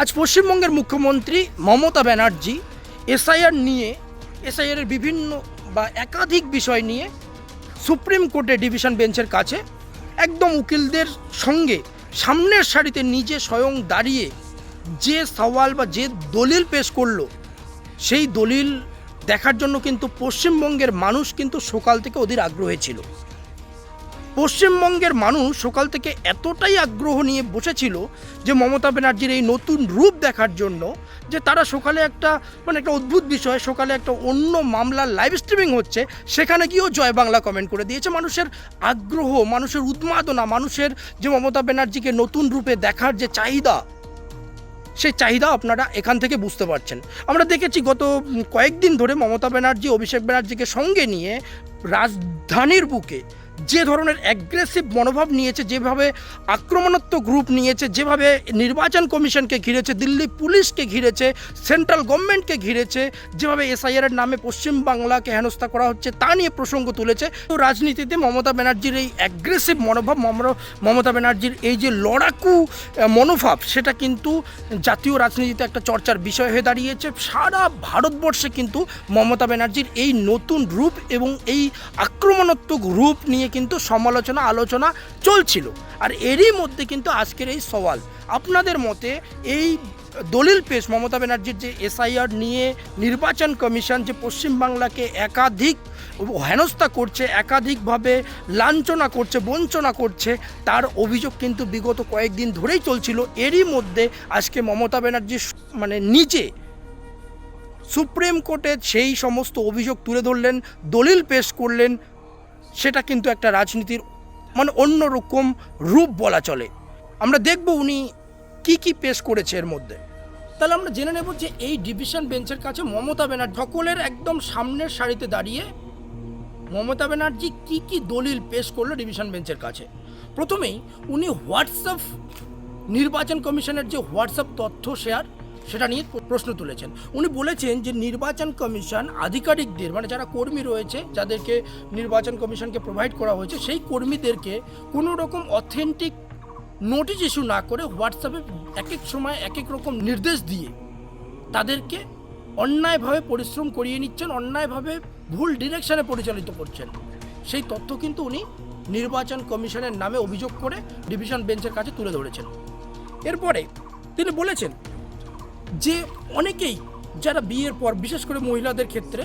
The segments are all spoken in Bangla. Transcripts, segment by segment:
আজ পশ্চিমবঙ্গের মুখ্যমন্ত্রী মমতা ব্যানার্জি এসআইআর নিয়ে, এসআইআর এর বিভিন্ন বা একাধিক বিষয় নিয়ে সুপ্রিম কোর্টে ডিভিশন বেঞ্চের কাছে একদম উকিলদের সঙ্গে সামনের সারিতে নিজে স্বয়ং দাঁড়িয়ে যে সওয়াল বা যে দলিল পেশ করল, সেই দলিল দেখার জন্য কিন্তু পশ্চিমবঙ্গের মানুষ কিন্তু সকাল থেকে অধীর আগ্রহী ছিল। পশ্চিমবঙ্গের মানুষ সকাল থেকে এতটাই আগ্রহ নিয়ে বসেছিল যে মমতা ব্যানার্জির এই নতুন রূপ দেখার জন্য যে তারা সকালে একটা মানে একটা অদ্ভুত বিষয়, সকালে একটা অন্য মামলার লাইভ স্ট্রিমিং হচ্ছে, সেখানে গিয়েও জয় বাংলা কমেন্ট করে দিয়েছে। মানুষের আগ্রহ, মানুষের উন্মাদনা, মানুষের যে মমতা ব্যানার্জিকে নতুন রূপে দেখার যে চাহিদা, সেই চাহিদা আপনারা এখান থেকে বুঝতে পারছেন। আমরা দেখেছি গত কয়েকদিন ধরে মমতা ব্যানার্জি, অভিষেক ব্যানার্জিকে সঙ্গে নিয়ে রাজধানীর বুকে যে ধরনের অ্যাগ্রেসিভ মনোভাব নিয়েছে, যেভাবে আক্রমণাত্মক গ্রুপ নিয়েছে, যেভাবে নির্বাচন কমিশনকে ঘিরেছে, দিল্লি পুলিশকে ঘিরেছে সেন্ট্রাল গভর্নমেন্টকে ঘিরেছে, যেভাবে এসআইআর এর নামে পশ্চিমবাংলাকে হেনস্থা করা হচ্ছে, তা নিয়ে প্রসঙ্গ তুলেছে। তো রাজনীতিতে মমতা ব্যানার্জির এই অ্যাগ্রেসিভ মনোভাব মমতা ব্যানার্জির এই যে লড়াকু মনোভাব, সেটা কিন্তু জাতীয় রাজনীতিতে একটা চর্চার বিষয় হয়ে দাঁড়িয়েছে। সারা ভারতবর্ষে কিন্তু মমতা ব্যানার্জির এই নতুন রূপ এবং এই আক্রমণাত্মক রূপ নিয়ে কিন্তু সমালোচনা, আলোচনা চলছিল। আর এরই মধ্যে কিন্তু আজকের এই সওয়াল। আপনাদের মতে এই দলিল পেশ মমতা ব্যানার্জির যে এসআইআর নিয়ে নির্বাচন কমিশন যে পশ্চিমবাংলাকে একাধিক হেনস্থা করছে, একাধিকভাবে লাঞ্ছনা করছে, বঞ্চনা করছে, তার অভিযোগ কিন্তু বিগত কয়েকদিন ধরেই চলছিল। এরই মধ্যে আজকে মমতা ব্যানার্জি মানে নিজে সুপ্রিম কোর্টে সেই সমস্ত অভিযোগ তুলে ধরলেন, দলিল পেশ করলেন সেটা কিন্তু একটা রাজনীতির মানে অন্যরকম রূপ বলা চলে। আমরা দেখব উনি কি কি পেশ করেছে এর মধ্যে। তাহলে আমরা জেনে নেব যে এই ডিভিশন বেঞ্চের কাছে মমতা ব্যানার্জি সকলের একদম সামনের সারিতে দাঁড়িয়ে মমতা ব্যানার্জি কি কি দলিল পেশ করল ডিভিশন বেঞ্চের কাছে। প্রথমেই উনি হোয়াটসঅ্যাপ নির্বাচন কমিশনের যে হোয়াটসঅ্যাপ তথ্য শেয়ার সেটা নিয়ে প্রশ্ন তুলেছেন। উনি বলেছেন যে নির্বাচন কমিশন আধিকারিকদের মানে যারা কর্মী রয়েছে, যাদেরকে নির্বাচন কমিশনকে প্রোভাইড করা হয়েছে, সেই কর্মীদেরকে কোনো রকম অথেন্টিক নোটিশ ইস্যু না করে হোয়াটসঅ্যাপে এক এক সময় এক এক রকম নির্দেশ দিয়ে তাদেরকে অন্যায়ভাবে পরিশ্রম করিয়ে নিচ্ছেন, অন্যায়ভাবে ভুল ডিরেকশনে পরিচালিত করছেন। সেই তথ্য কিন্তু উনি নির্বাচন কমিশনের নামে অভিযোগ করে ডিভিশন বেঞ্চের কাছে তুলে ধরেছেন। এরপরে তিনি বলেছেন যে অনেকেই যারা বিয়ের পর, বিশেষ করে মহিলাদের ক্ষেত্রে,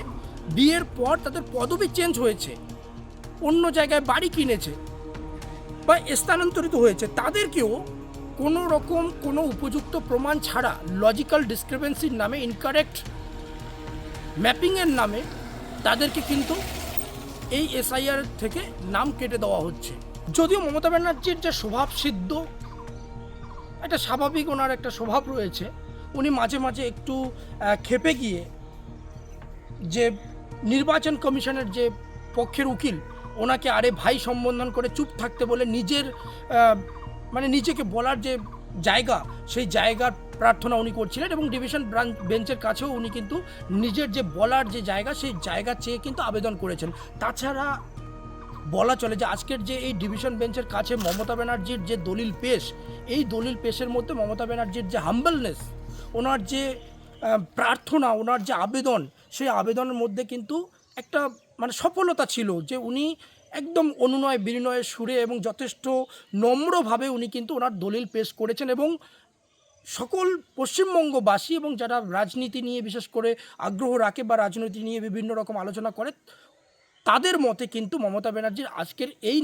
বিয়ের পর তাদের পদবি চেঞ্জ হয়েছে, অন্য জায়গায় বাড়ি কিনেছে বা স্থানান্তরিত হয়েছে, তাদেরকেও কোনো রকম কোনো উপযুক্ত প্রমাণ ছাড়া লজিক্যাল ডিসক্রিপেন্সির নামে ইনকারেক্ট ম্যাপিংয়ের নামে তাদেরকে কিন্তু এই এসআইআর থেকে নাম কেটে দেওয়া হচ্ছে। যদিও মমতা ব্যানার্জির যে স্বভাব সিদ্ধ একটা স্বাভাবিক ওনার একটা স্বভাব রয়েছে উনি মাঝে মাঝে একটু ক্ষেপে গিয়ে যে নির্বাচন কমিশনের যে পক্ষের উকিল, ওনাকে আরে ভাই সম্বোধন করে চুপ থাকতে বলে নিজের মানে নিজেকে বলার যে জায়গা, সেই জায়গার প্রার্থনা উনি করছিলেন এবং ডিভিশন ব্রাঞ্চ বেঞ্চের কাছেও উনি কিন্তু নিজের যে বলার যে জায়গা, সেই জায়গা চেয়ে কিন্তু আবেদন করেছেন। তাছাড়া বলা চলে যে আজকের যে এই ডিভিশন বেঞ্চের কাছে মমতা ব্যানার্জির যে দলিল পেশ, এই দলিল পেশের মধ্যে মমতা ব্যানার্জির যে হাম্বলনেস ওনার যে প্রার্থনা, ওনার যে আবেদন, সেই আবেদনের মধ্যে কিন্তু একটা মানে সফলতা ছিল যে উনি একদম অনুনয় বিনয়ের সুরে এবং যথেষ্ট নম্রভাবে উনি কিন্তু ওনার দলিল পেশ করেছেন এবং সকল পশ্চিমবঙ্গবাসী এবং যারা রাজনীতি নিয়ে বিশেষ করে আগ্রহ রাখে বা রাজনীতি নিয়ে বিভিন্ন রকম আলোচনা করে তাদের মতে কিন্তু মমতা ব্যানার্জির আজকের এই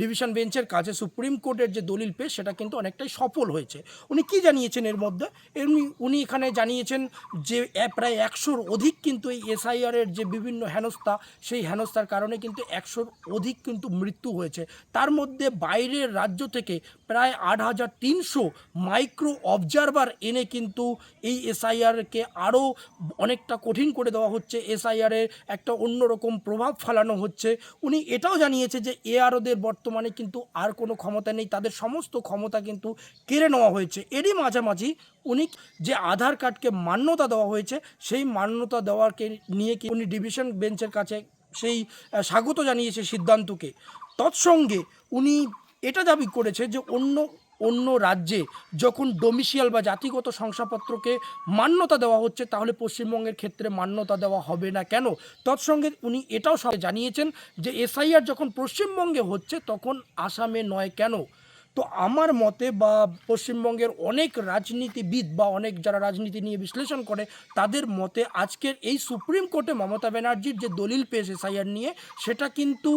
ডিভিশন বেঞ্চের কাছে সুপ্রিম কোর্টের যে দলিল পেশ, সেটা কিন্তু অনেকটাই সফল হয়েছে। উনি কি জানিয়েছেন এর মধ্যে? এমনি উনি এখানে জানিয়েছেন যে প্রায় একশোর অধিক কিন্তু এই এসআইআরের যে বিভিন্ন হেনস্থা, সেই হেনস্থার কারণে কিন্তু একশোর অধিক কিন্তু মৃত্যু হয়েছে। তার মধ্যে বাইরের রাজ্য থেকে প্রায় আট হাজার তিনশো মাইক্রো অবজারভার এনে কিন্তু এই এসআইআরকে আরও অনেকটা কঠিন করে দেওয়া হচ্ছে। এসআইআরের একটা অন্যরকম প্রভাব ফেলানো হচ্ছে। উনি এটাও জানিয়েছে যে এআরওদের বর্তমানে কিন্তু আর কোনো ক্ষমতা নেই। তাদের সমস্ত ক্ষমতা কিন্তু কেড়ে নেওয়া হয়েছে। এরই মাঝামাঝি উনি যে আধার কার্ডকে মান্যতা দেওয়া হয়েছে, সেই মান্যতা দেওয়াকে নিয়ে কি উনি ডিভিশন বেঞ্চের কাছে সেই স্বাগত জানিয়েছে সিদ্ধান্তকে। তৎসঙ্গে উনি এটা দাবি করেছে যে অন্য অন্য রাজ্যে যখন ডোমিসিয়াল বা জাতিগত শংসাপত্রকে মান্যতা দেওয়া হচ্ছে, তাহলে পশ্চিমবঙ্গের ক্ষেত্রে মান্যতা দেওয়া হবে না কেন? তৎসঙ্গে উনি এটাও জানিয়েছেন যে, এসআইআর যখন পশ্চিমবঙ্গে হচ্ছে, তখন আসামে নয় কেন? তো আমার মতে বা পশ্চিমবঙ্গের অনেক রাজনীতিবিদ বা অনেক যারা রাজনীতি নিয়ে বিশ্লেষণ করে, তাদের মতে আজকের এই সুপ্রিম কোর্টে মমতা ব্যানার্জির যে দলিল পেশ এসআইআর নিয়ে, সেটা কিন্তু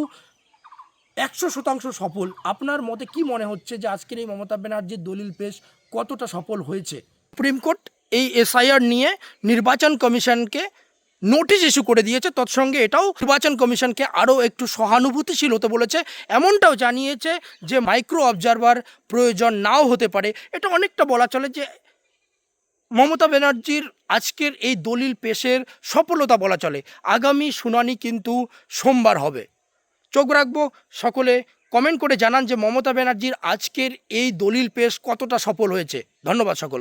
একশো শতাংশ সফল। আপনার মতে কি মনে হচ্ছে যে আজকের এই মমতা ব্যানার্জির দলিল পেশ কতটা সফল হয়েছে? সুপ্রিম কোর্ট এই এসআইআর নিয়ে নির্বাচন কমিশনকে নোটিশ ইস্যু করে দিয়েছে। তৎসঙ্গে এটাও নির্বাচন কমিশনকে আরও একটু সহানুভূতিশীল হতে বলেছে। এমনটাও জানিয়েছে যে মাইক্রো অবজারভার প্রয়োজন নাও হতে পারে। এটা অনেকটা বলা চলে যে মমতা ব্যানার্জির আজকের এই দলিল পেশের সফলতা বলা চলে। আগামী শুনানি কিন্তু সোমবার হবে। চোখ রাখব। সকলে কমেন্ট করে জানান যে মমতা ব্যানার্জির আজকের এই দলিল পেশ কতটা সফল হয়েছে। ধন্যবাদ সকল